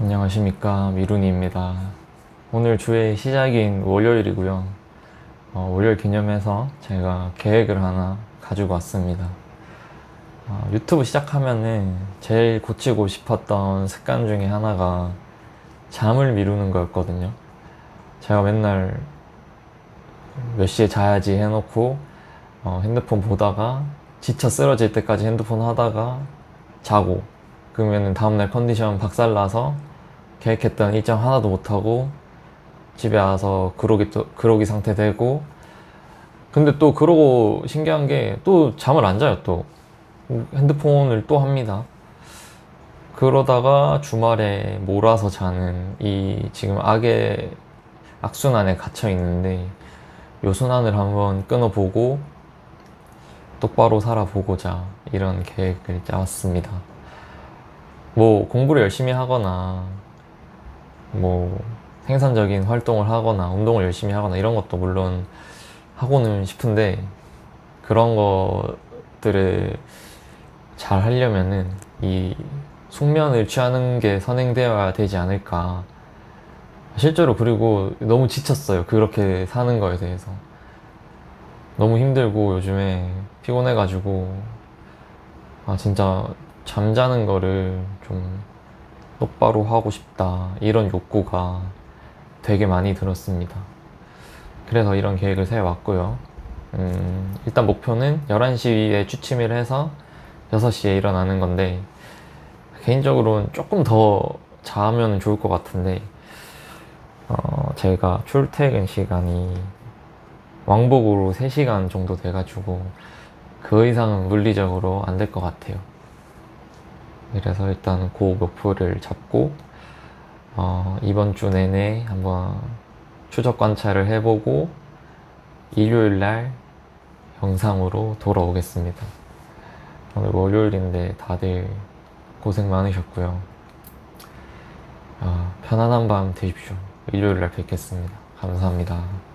안녕하십니까 미룬이입니다. 오늘 주의 시작인 월요일이고요. 어, 월요일 기념해서 제가 계획을 하나 가지고 왔습니다. 어, 유튜브 시작하면은 제일 고치고 싶었던 습관 중에 하나가 잠을 미루는 거였거든요. 제가 맨날 몇 시에 자야지 해놓고 어, 핸드폰 보다가 지쳐 쓰러질 때까지 핸드폰 하다가 자고 그러면은 다음날 컨디션 박살나서 계획했던 일정 하나도 못하고 집에 와서 그러기 또 그러기 상태 되고. 근데 또 그러고 신기한 게 또 잠을 안 자요 또. 핸드폰을 또 합니다. 그러다가 주말에 몰아서 자는 이 지금 악의 악순환에 갇혀 있는데 요 순환을 한번 끊어보고 똑바로 살아보고자 이런 계획을 짜왔습니다. 뭐 공부를 열심히 하거나 뭐 생산적인 활동을 하거나 운동을 열심히 하거나 이런 것도 물론 하고는 싶은데 그런 것들을 잘 하려면은 이 숙면을 취하는 게 선행되어야 되지 않을까. 실제로 그리고 너무 지쳤어요. 그렇게 사는 거에 대해서. 너무 힘들고 요즘에 피곤해가지고 아 진짜 잠자는 거를 좀 똑바로 하고 싶다 이런 욕구가 되게 많이 들었습니다. 그래서 이런 계획을 세워왔고요. 음, 일단 목표는 11시에 취침을 해서 6시에 일어나는 건데 개인적으로는 조금 더 자면 좋을 것 같은데 어, 제가 출퇴근 시간이 왕복으로 3시간 정도 돼가지고 그 이상은 물리적으로 안 될 것 같아요. 그래서 일단 그 목표를 잡고 어, 이번 주 내내 한번 추적 관찰을 해보고 일요일 날 영상으로 돌아오겠습니다. 오늘 월요일인데 다들 고생 많으셨고요. 아, 편안한 밤 되십시오. 일요일 날 뵙겠습니다. 감사합니다.